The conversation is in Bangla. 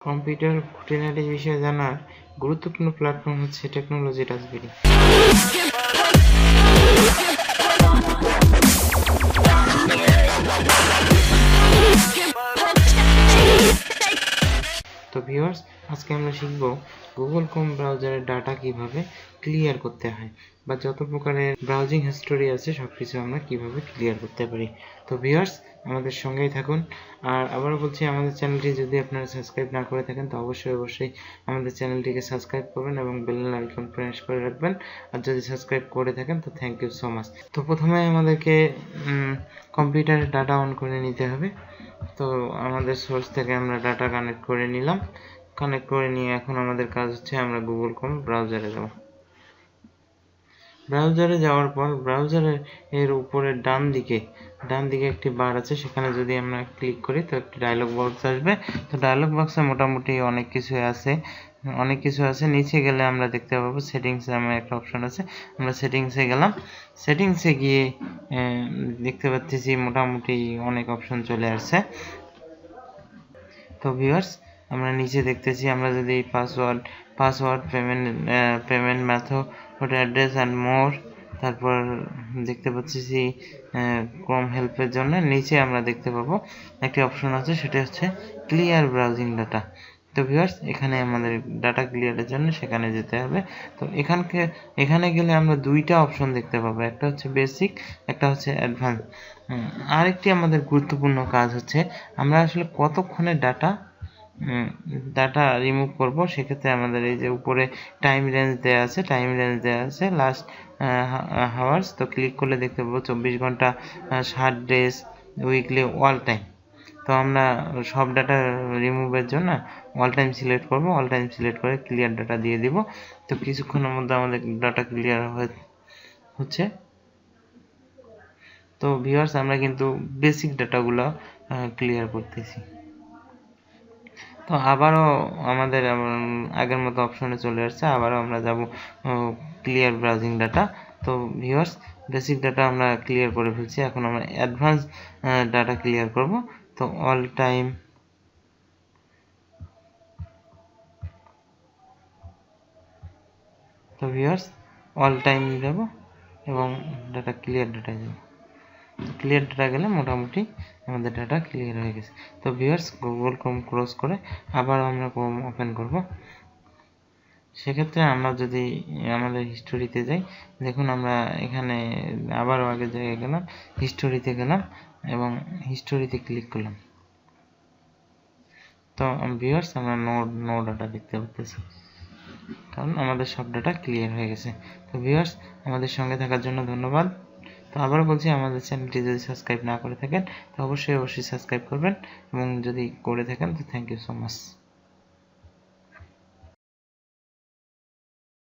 কম্পিউটার খুঁটিনাটি বিষয়ে জানার গুরুত্বপূর্ণ প্ল্যাটফর্ম হচ্ছে টেকনোলজি রাজবিড়ি তো ভিউয়ার্স আজকে আমরা শিখব গুগল ক্রোম ব্রাউজারের ডাটা কীভাবে ক্লিয়ার করতে হয় বা যত প্রকারের ব্রাউজিং হিস্টোরি আছে সব কিছু আমরা কীভাবে ক্লিয়ার করতে পারি। তো ভিউয়ার্স আমাদের সঙ্গেই থাকুন। আর আবারও বলছি, আমাদের চ্যানেলটি যদি আপনারা সাবস্ক্রাইব না করে থাকেন, তো অবশ্যই অবশ্যই আমাদের চ্যানেলটিকে সাবস্ক্রাইব করবেন এবং বেল আইকন প্রেস করে রাখবেন। আর যদি সাবস্ক্রাইব করে থাকেন, তো থ্যাংক ইউ সো মাচ তো প্রথমে আমাদেরকে কম্পিউটারের ডাটা অন করে নিতে হবে। তো আমাদের সোর্স থেকে আমরা ডাটা কানেক্ট করে নিলাম। কানেক্ট করে নিয়ে এখন আমাদের কাজ হচ্ছে আমরা গুগল ক্রোম ব্রাউজারে যাব। ব্রাউজারে যাওয়ার পর ব্রাউজারের এর উপরের ডান দিকে ডান দিকে একটি বার আছে, সেখানে যদি আমরা ক্লিক করি তো একটি ডায়লগ বক্স আসবে। তো ডায়লগ বক্সে মোটামুটি অনেক কিছু আছে, অনেক কিছু আছে। নিচে গেলে আমরা দেখতে পাবো সেটিংস আমার একটা অপশন আছে। আমরা সেটিংসে গেলাম। সেটিংসে গিয়ে দেখতে পাচ্ছি মোটামুটি অনেক অপশন চলে আসছে। তো ভিউয়ার্স আমরা নিচে দেখতেছি, আমরা যদি password password payment payment method address and more তারপর দেখতে পাচ্ছি ক্রোম হেল্পের জন্য নিচে আমরা দেখতে পাবো, একটি অপশন আছে, সেটা হচ্ছে ক্লিয়ার ব্রাউজিং ডাটা তো ভিউয়ার্স এখানে আমাদের ডাটা ক্লিয়ারের জন্য সেখানে যেতে হবে। তো এখানকে, এখানে গেলে আমরা দুইটা অপশন দেখতে পাবো, একটা হচ্ছে বেসিক একটা হচ্ছে অ্যাডভান্স আরেকটি আমাদের গুরুত্বপূর্ণ কাজ হচ্ছে, আমরা আসলে কতক্ষণে ডাটা ডাটা রিমুভ করব। সেক্ষেত্রে আমাদের এই যে উপরে টাইম রেঞ্জ দেওয়া আছে টাইম রেঞ্জ দেওয়া আছে। লাস্ট হাওয়ার্স তো ক্লিক করলে দেখতে পাবো চব্বিশ ঘণ্টা ষাট ডেজ উইকলি অল টাইম তো আমরা সব ডাটা রিমুভের জন্য অল টাইম সিলেক্ট করব। অল টাইম সিলেক্ট করে ক্লিয়ার ডাটা দিয়ে দিব। তো কিছুক্ষণের মধ্যে আমাদের ডাটা ক্লিয়ার হচ্ছে। তো ভিউয়ার্স আমরা কিন্তু বেসিক ডাটাগুলো ক্লিয়ার করতেছি। তো আবারও আমাদের আগের মতো অপশনে চলে আসছে। আবারও আমরা যাব ক্লিয়ার ব্রাউজিং ডাটা তো ভিউয়ার্স বেসিক ডাটা আমরা ক্লিয়ার করে ফেলছি। এখন আমরা অ্যাডভান্স ডাটা ক্লিয়ার করব। তো অল টাইম তো ভিউয়ার্স অল টাইম যাব এবং ডাটা ক্লিয়ার ডাটা যাব। ক্লিয়ার ডাটা গেলে মোটামুটি আমাদের ডাটা ক্লিয়ার হয়ে গেছে। তো ভিউয়ার্স গুগল ক্রোম ক্লোজ করে আবার আমরা ক্রোম ওপেন করব। সেক্ষেত্রে আমরা যদি আমাদের হিস্টোরিতে যাই, দেখুন আমরা এখানে আবারও আগের জায়গায় গেলাম হিস্টোরিতে গেলাম এবং হিস্টোরিতে ক্লিক করলাম। তো ভিউয়ার্স আমরা নো নো ডাটা দেখতে পাচ্ছি। কারণ আমাদের সব ডাটা ক্লিয়ার হয়ে গেছে। তো ভিউয়ার্স আমাদের সঙ্গে থাকার জন্য ধন্যবাদ। তো আবারও বলছি, আমাদের চ্যানেলটি যদি সাবস্ক্রাইব না করে থাকেন, তো অবশ্যই অবশ্যই সাবস্ক্রাইব করবেন এবং যদি করে থাকেন, তো থ্যাংক ইউ সো মাচ